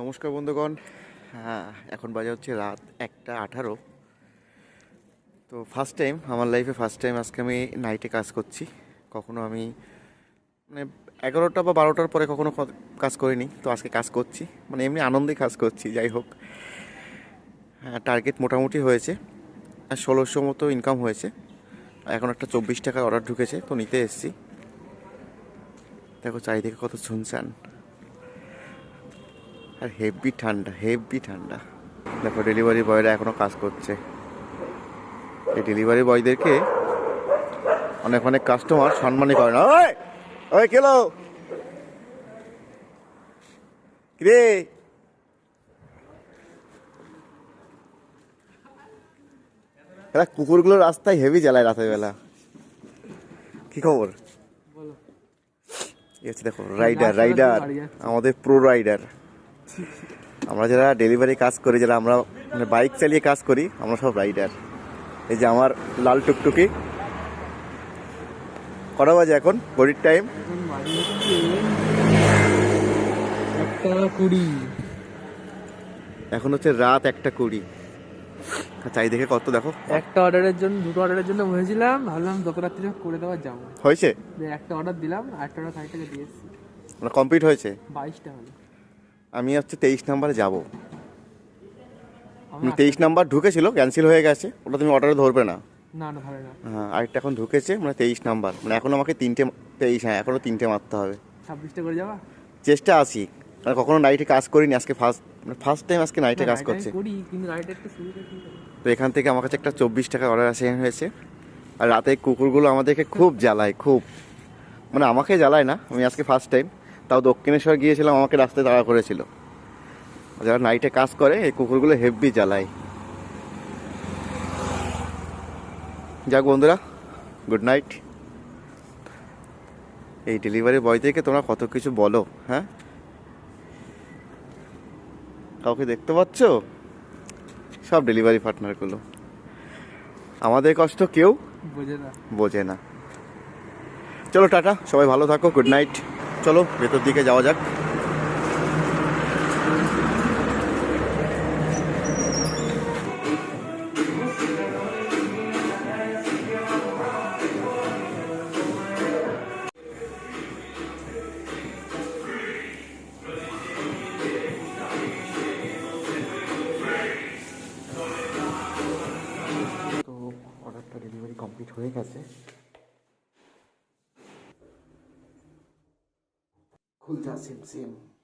নমস্কার বন্ধুগণ। হ্যাঁ এখন বাজে হচ্ছে রাত একটা আঠারো। তো ফার্স্ট টাইম আমার লাইফে ফার্স্ট টাইম আজকে আমি নাইটে কাজ করছি। কখনো আমি মানে এগারোটা বা বারোটার পরে কখনো কাজ করিনি। তো আজকে কাজ করছি মানে এমনি আনন্দে কাজ করছি, যাই হোক। হ্যাঁ টার্গেট মোটামুটি হয়েছে। আর ষোলোশো মতো ইনকাম হয়েছে। এখন একটা চব্বিশ টাকার অর্ডার ঢুকেছে, তো নিতে এসেছি। দেখো চারিদিকে কত শুনছান আর হেভি ঠান্ডা হেভি ঠান্ডা। দেখো ডেলিভারি বয়রা এখনও কাজ করছে। এই ডেলিভারি বয়দেরকে অনেক অনেক কাস্টমার সম্মানই করে না। ওই ওই কেলো কিরে? এরা কুকুরগুলো রাস্তায় হেভি জ্বালায় রাতের বেলা। কি খবর দেখো রাইডার রাইডার আমাদের প্রো রাইডার আমরা যারা ডেলিভারি কাজ করি যারা আমরা মানে বাইক চালিয়ে কাজ করি আমরা সব রাইডার এই যে আমার লাল টুকটুকি। কটা বাজে এখন? ঘড়ির টাইম এখন হচ্ছে একটা কুড়ি। এখন হচ্ছে রাত একটা কুড়ি। আর দেখে কত দেখো? একটা অর্ডারের জন্য দুটো অর্ডারের জন্য হয়েছিলাম ভাবলাম গত রাত্রে করে দেওয়া যাব। হয়েছে? একটা অর্ডার দিলাম একটা অর্ডার খাই টাকা দিয়ে এসেছি। মানে কমপ্লিট হয়েছে? বাইশটা হলো। আমি হচ্ছে তেইশ নাম্বারে যাব। তেইশ নাম্বার ঢুকেছিল ক্যান্সেল হয়ে গেছে ওটা তুমি অর্ডারে ধরবে না। না না ধরে না। হ্যাঁ আরেকটা এখন ঢুকেছে মানে তেইশ নাম্বার মানে এখন আমাকে তিনটে তেইশ হ্যাঁ এখনও তিনটে মারতে হবে। ছাব্বিশটা করে যাবা? চেষ্টা আছি মানে কখনো নাইটে কাজ করিনি আজকে ফার্স্ট মানে ফার্স্ট টাইম আজকে নাইটে কাজ করছে। তো এখান থেকে আমার কাছে একটা চব্বিশ টাকা অর্ডার আসে হয়েছে। আর রাতে কুকুরগুলো আমাদেরকে খুব জ্বালায় খুব। মানে আমাকে জ্বালায় না আমি আজকে ফার্স্ট টাইম তাও দক্ষিণেশ্বর গিয়েছিলাম আমাকে রাস্তায় দাঁড়া করেছিল। যারা নাইটে কাজ করে এই কুকুরগুলো হেভি জ্বালায়। যাক বন্ধুরা গুড নাইট এই ডেলিভারি বয় থেকে তোমরা কত কিছু বলো হ্যাঁ? কাউকে দেখতে পাচ্ছ? সব ডেলিভারি পার্টনারগুলো আমাদের কষ্ট কেউ বোঝে না। বোঝে না। চলো টাটা সবাই ভালো থাকো গুড নাইট চলো ভেতর দিকে যাওয়া যাক। অর্ডারটা ডেলিভারি কমপ্লিট হয়ে গেছে। Hulda Simsim.